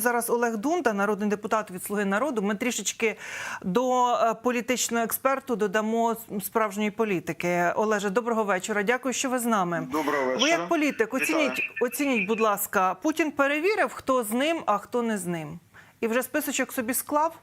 зв'язку зараз Олег Дунда, народний депутат від Слуги народу. Ми трішечки до е, політичного експерту додамо справжньої політики. Олеже, доброго вечора. Дякую, що ви з нами. Доброго вечора. Ви як політик, оцініть, оцініть, будь ласка, Путін перевірив, хто з ним, а хто не з ним, і вже списочок собі склав.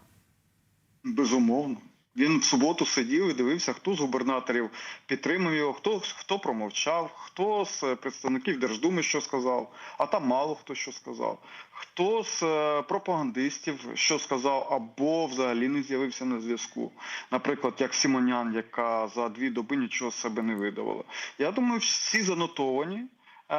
Безумовно. Він в суботу сидів і дивився, хто з губернаторів підтримав його, хто, хто промовчав, хто з представників Держдуми що сказав, а там мало хто що сказав, хто з е, пропагандистів що сказав, або взагалі не з'явився на зв'язку. Наприклад, як Сімонян, яка за дві доби нічого з себе не видавала. Я думаю, всі занотовані. Е,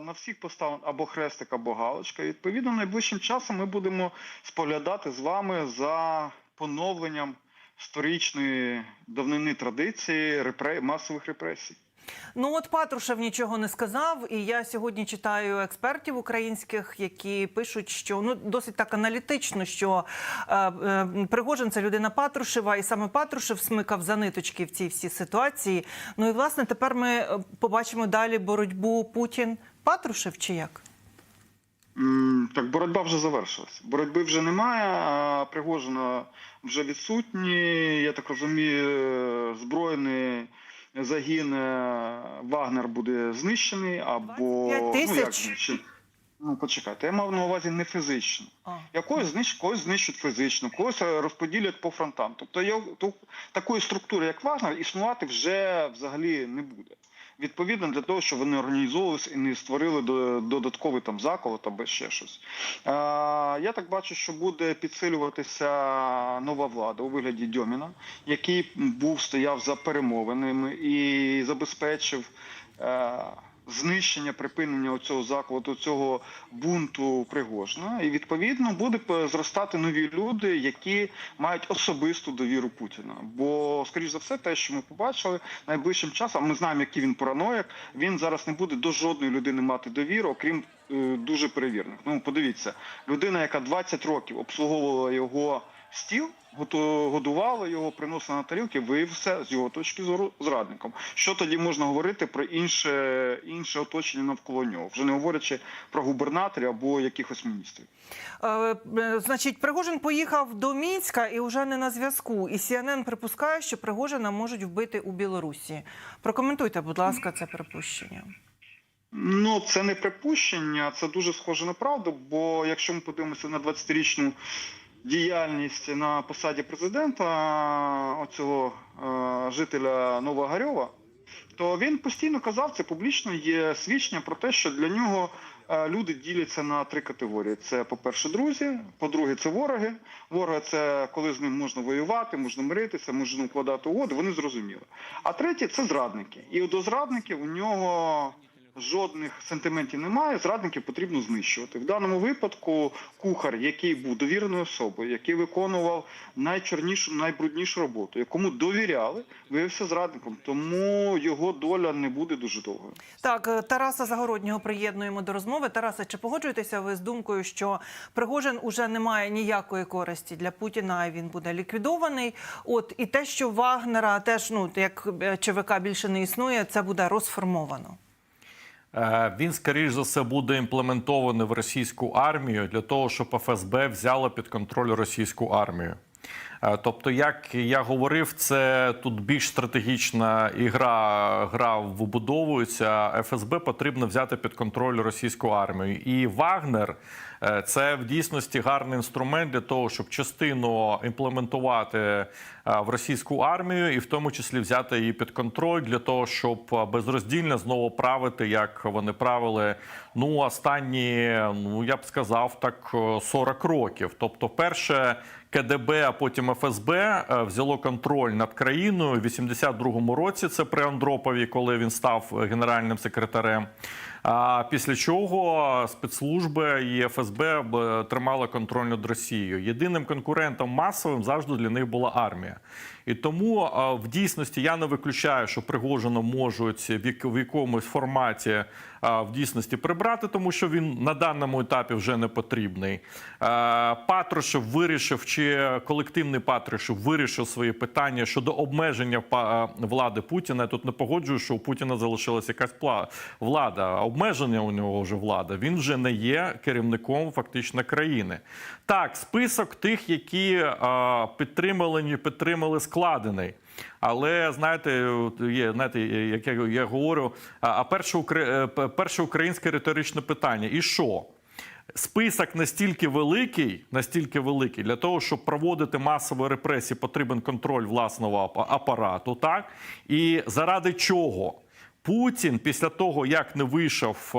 На всіх поставлен або хрестик, або галочка. Відповідно, найближчим часом ми будемо споглядати з вами за поновленням сторічної давнини традиції репре... масових репресій. Ну от Патрушев нічого не сказав, і я сьогодні читаю експертів українських, які пишуть, що ну досить так аналітично, що е, е, Пригожин це людина Патрушева, і саме Патрушев смикав за ниточки в цій всій ситуації. Ну і власне тепер ми е, побачимо далі боротьбу Путін Патрушев чи як? Так, боротьба вже завершилась. Боротьби вже немає, а Пригожина вже відсутні. Я так розумію, збройний загін е, Вагнер буде знищений або 25 ну, як знищений? Ну, почекайте, я мав на увазі не фізично. А. Якогось знищ, когось знищать фізично, когось розподілять по фронтам. Тобто я, то, такої структури, як Вагнер, існувати вже взагалі не буде. Відповідно для того, щоб вони організовувалися і не створили до- додатковий там заколот або ще щось. Е, я так бачу, що буде підсилюватися нова влада у вигляді Дьоміна, який був стояв за перемовинами і забезпечив. Знищення, припинення цього закладу, цього бунту Пригожина. І відповідно буде зростати нові люди, які мають особисту довіру Путіна. Бо, скоріш за все, те, що ми побачили найближчим часом, ми знаємо, який він параноїк, він зараз не буде до жодної людини мати довіру, окрім е, дуже перевірних. Ну, подивіться, людина, яка 20 років обслуговувала його стіл, годувала його, приносила на тарілки, виявився з його точки зору зрадником. Що тоді можна говорити про інше, інше оточення навколо нього, вже не говорячи про губернаторів або якихось міністрів. Е, е, Значить, Пригожин поїхав до Мінська і вже не на зв'язку. І CNN припускає, що Пригожина можуть вбити у Білорусі. Прокоментуйте, будь ласка, це припущення. Ну, це не припущення, це дуже схоже на правду. Бо якщо ми подивимося на 20-річну діяльність на посаді президента оцього жителя Новогарьова, то він постійно казав, це публічно є свідчення про те, що для нього люди діляться на три категорії: це, по-перше, друзі, по-друге, це вороги. Вороги це коли з ним можна воювати, можна миритися, можна укладати угоди, вони зрозуміли. А третє це зрадники. І до зрадників у нього жодних сентиментів немає. Зрадників потрібно знищувати. В даному випадку кухар, який був довіреною особою, який виконував найчорнішу, найбруднішу роботу, якому довіряли, виявився зрадником. Тому його доля не буде дуже довгою. Так, Тараса Загороднього приєднуємо до розмови. Тарасе, чи погоджуєтеся ви з думкою, що Пригожин уже не має ніякої користі для Путіна, він буде ліквідований? От і те, що Вагнера теж ну як е, ЧВК більше не існує, це буде розформовано. Е, Він, скоріш за все, буде імплементований в російську армію для того, щоб ФСБ взяло під контроль російську армію. Е, Тобто, як я говорив, це тут більш стратегічна ігра гра вибудовується. ФСБ потрібно взяти під контроль російську армію. І Вагнер е, це в дійсності гарний інструмент для того, щоб частину імплементувати е, в російську армію, і в тому числі взяти її під контроль для того, щоб безроздільно знову правити, як вони правили. Ну останні, ну я б сказав, так е, 40 років. Тобто, перше. КДБ, а потім ФСБ е, взяло контроль над країною у 82-му році. Це при Андропові, коли він став генеральним секретарем. А після чого спецслужби і ФСБ тримали контроль над Росією. Єдиним конкурентом масовим завжди для них була армія. І тому е, в дійсності я не виключаю, що Пригожина можуть в якомусь форматі е, в дійсності прибрати, тому що він на даному етапі вже не потрібний. Патрушев вирішив, чи колективний Патрушев вирішив свої питання щодо обмеження влади Путіна. Я тут не погоджую, що у Путіна залишилася якась влада. обмеження у нього вже влада. Він вже не є керівником фактично країни. Так, список тих, які підтримали, не підтримали, складений. Але знаєте, є знаєте, як я, я говорю, а перше, е, перше українське риторичне питання: і що? Список настільки великий, настільки великий, для того, щоб проводити масові репресії, потрібен контроль власного апарату. Так і заради чого? Путін після того, як не вийшов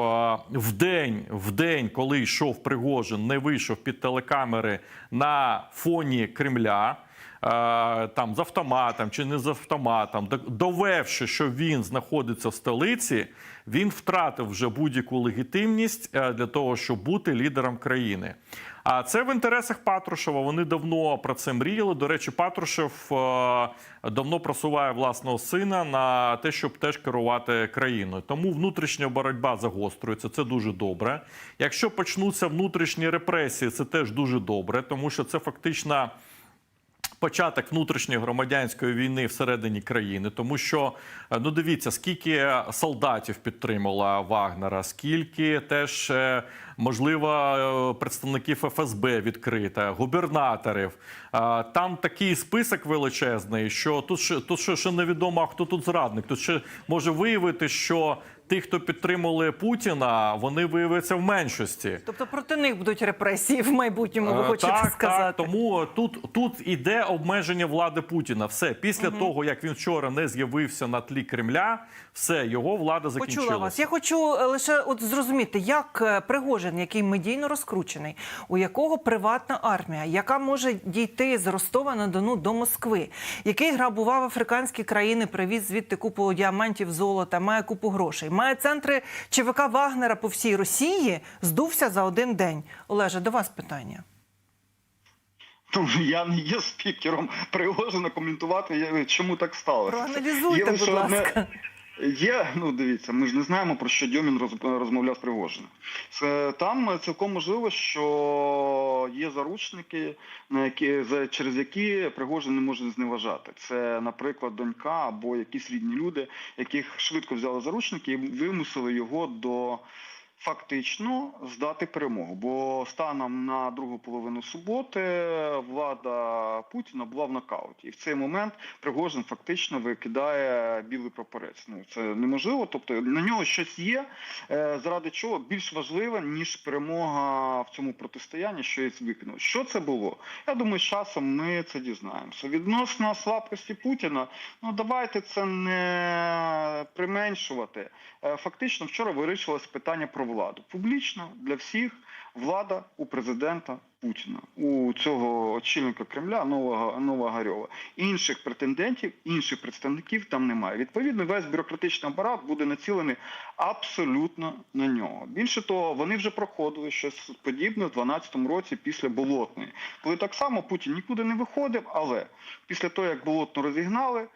в день, в день, коли йшов Пригожин, не вийшов під телекамери на фоні Кремля. Е, Там з автоматом чи не з автоматом, до- довевши, що він знаходиться в столиці, він втратив вже будь-яку легітимність е, для того, щоб бути лідером країни. А це в інтересах Патрушева. Вони давно про це мріяли. До речі, Патрушев е, давно просуває власного сина на те, щоб теж керувати країною. Тому внутрішня боротьба загострюється. Це дуже добре. Якщо почнуться внутрішні репресії, це теж дуже добре, тому що це фактично початок внутрішньої громадянської війни всередині країни, тому що е, ну дивіться, скільки солдатів підтримала Вагнера, скільки теж е, можливо е, представників ФСБ відкрита, губернаторів. Там такий список величезний, що тут ще тут ще невідомо, хто тут зрадник. Тут ще може виявити, що ті, хто підтримували Путіна, вони виявляться в меншості. Тобто проти них будуть репресії в майбутньому, ви Е, хочете так, сказати? Так, тому тут, тут іде обмеження влади Путіна. Все після того, як він вчора не з'явився на тлі Кремля, все його влада закінчилася. Почула вас. Я хочу е, лише от зрозуміти, як е, Пригожин, який медійно розкручений, у якого приватна армія, яка може дійти з Ростова на Дону до Москви, який грабував африканські країни, привіз звідти купу діамантів, золота, має купу грошей, має центри ЧВК Вагнера по всій Росії, здувся за один день. Олеже, до вас питання. Ну, я не є спікером Пригожено коментувати, чому так сталося. Проаналізуйте, Є будь одне- ласка. Є, ну дивіться, ми ж не знаємо про що Дьомін роз- розмовляв з Пригожиним. Там цілком можливо, що є заручники, на які через які Пригожин не може зневажати. Це, наприклад, донька або якісь рідні люди, яких швидко взяли заручники і вимусили його до. Фактично здати перемогу, бо станом на другу половину суботи влада Путіна була в нокауті, і в цей момент Пригожин фактично викидає білий прапорець. Ну це неможливо. Тобто на нього щось є, е, заради чого більш важливе ніж перемога в цьому протистоянні, що є викинуло. Що це було? Я думаю, з часом ми це дізнаємося. Відносно слабкості Путіна, ну давайте це не применшувати. Е, Фактично, вчора вирішилось питання про владу. Публічно для всіх влада у президента Путіна, у цього очільника Кремля Нового Новогарьова. Інших претендентів, інших представників там немає. Відповідно, весь бюрократичний апарат буде націлений абсолютно на нього. Більше того, вони вже проходили щось подібне в 12-му році після Болотної, коли так само Путін нікуди не виходив, але після того, як Болотну розігнали.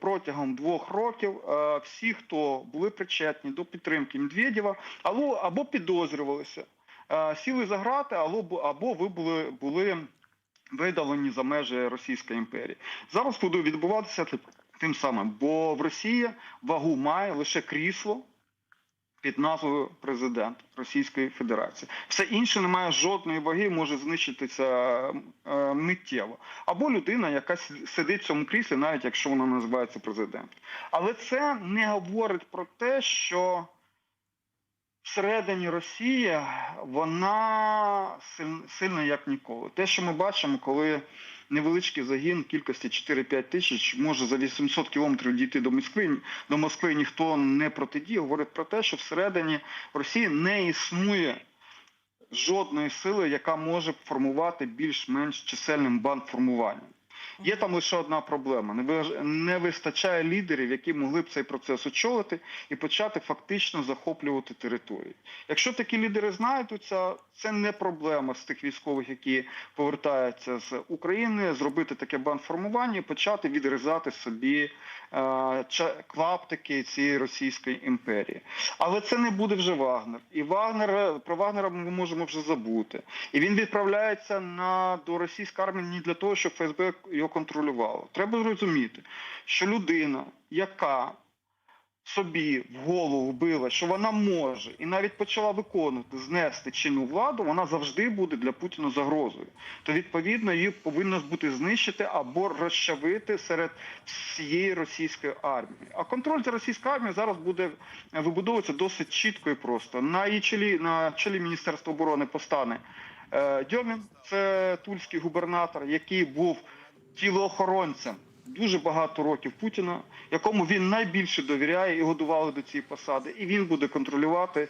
Протягом двох років е, всі, хто були причетні до підтримки Медведєва, або, або підозрювалися, е, сіли за грати, або, або ви були, були видалені за межі Російської імперії. Зараз буде відбуватися тим самим, бо в Росії вагу має лише крісло під назвою президент Російської Федерації. Все інше не має жодної ваги, може знищитися е, миттєво. Або людина, яка сидить в цьому кріслі, навіть якщо вона називається президент. Але це не говорить про те, що всередині Росії вона силь- сильна як ніколи. Те, що ми бачимо, коли невеличкий загін кількості 4-5 тисяч. Може за 800 кілометрів дійти до Москви, до Москви ніхто не протидіє, говорить про те, що всередині Росії не існує жодної сили, яка може формувати більш-менш чисельним бандформуванням. Є там лише одна проблема: не ви- не вистачає лідерів, які могли б цей процес очолити і почати фактично захоплювати території. Якщо такі лідери знайдуться, це не проблема з тих військових, які повертаються з України, зробити таке банформування і почати відрізати собі клаптики цієї російської імперії. Але це не буде вже Вагнер. І Вагнер про Вагнера ми можемо вже забути. І він відправляється на до російської армії не для того, щоб ФСБ його контролювало. Треба зрозуміти, що людина, яка собі в голову вбила, що вона може, і навіть почала виконувати знести чинну владу, вона завжди буде для Путіна загрозою. То відповідно її повинно бути знищити або розчавити серед всієї російської армії. А контроль за російською армією зараз буде е, вибудовуватися досить чітко і просто. На її чолі на чолі Міністерства оборони постане е, Дьомін, це тульський губернатор, який був тілоохоронцем дуже багато років Путіна, якому він найбільше довіряє і годували до цієї посади, і він буде контролювати е,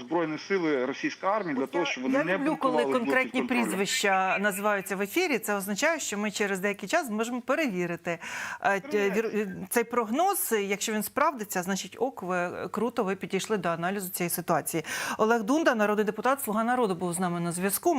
збройні сили російської армії для того, щоб вони я не люблю, коли конкретні прізвища називаються в ефірі. Це означає, що ми через деякий час зможемо перевірити е, вір- цей прогноз. Якщо він справдиться, значить ок, ви круто ви підійшли до аналізу цієї ситуації. Олег Дунда, народний депутат, слуга народу, був з нами на зв'язку.